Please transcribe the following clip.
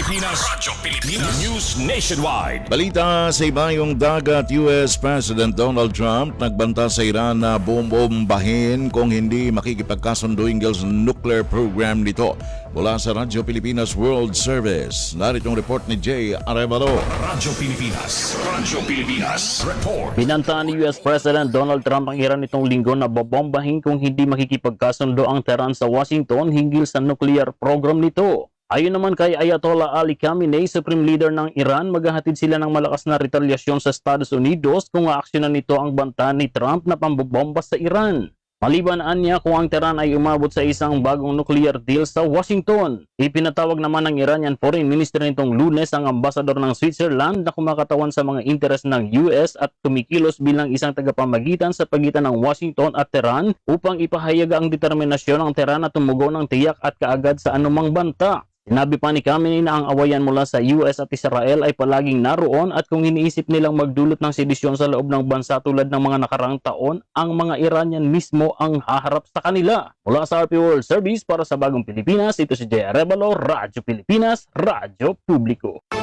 Pilipinas. Radyo Pilipinas. News Nationwide. Balita sa ibayong dagat, US President Donald Trump nagbanta sa Iran na bombahin kung hindi makikipagkasundo hinggil sa nuclear program nito. Mula sa Radyo Pilipinas World Service, narito ang report ni Jay Arevalo. Radyo Pilipinas. Radyo Pilipinas. Report. Binantaan ni US President Donald Trump ang Iran itong linggo na babombahin kung hindi makikipagkasundo ang Tehran sa Washington hinggil sa nuclear program nito. Ayon naman kay Ayatollah Ali Khamenei, Supreme Leader ng Iran, maghahatid sila ng malakas na retalyasyon sa Estados Unidos kung aaksyonan nito ang banta ni Trump na pambobomba sa Iran. Maliban niya kung ang Tehran ay umabot sa isang bagong nuclear deal sa Washington. Ipinatawag naman ng Iranian Foreign Minister nitong lunes ang ambasador ng Switzerland na kumakatawan sa mga interes ng US at tumikilos bilang isang tagapamagitan sa pagitan ng Washington at Tehran upang ipahayag ang determinasyon ng Tehran na tumugon ng tiyak at kaagad sa anumang banta. Sinabi pa ni Khamenei na ang awayan mula sa US at Israel ay palaging naroon at kung iniisip nilang magdulot ng sedisyon sa loob ng bansa tulad ng mga nakarang taon, ang mga Iranian mismo ang haharap sa kanila. Mula sa RP World Service para sa Bagong Pilipinas, ito si Jay Arevalo, Radyo Pilipinas, Radyo Publiko.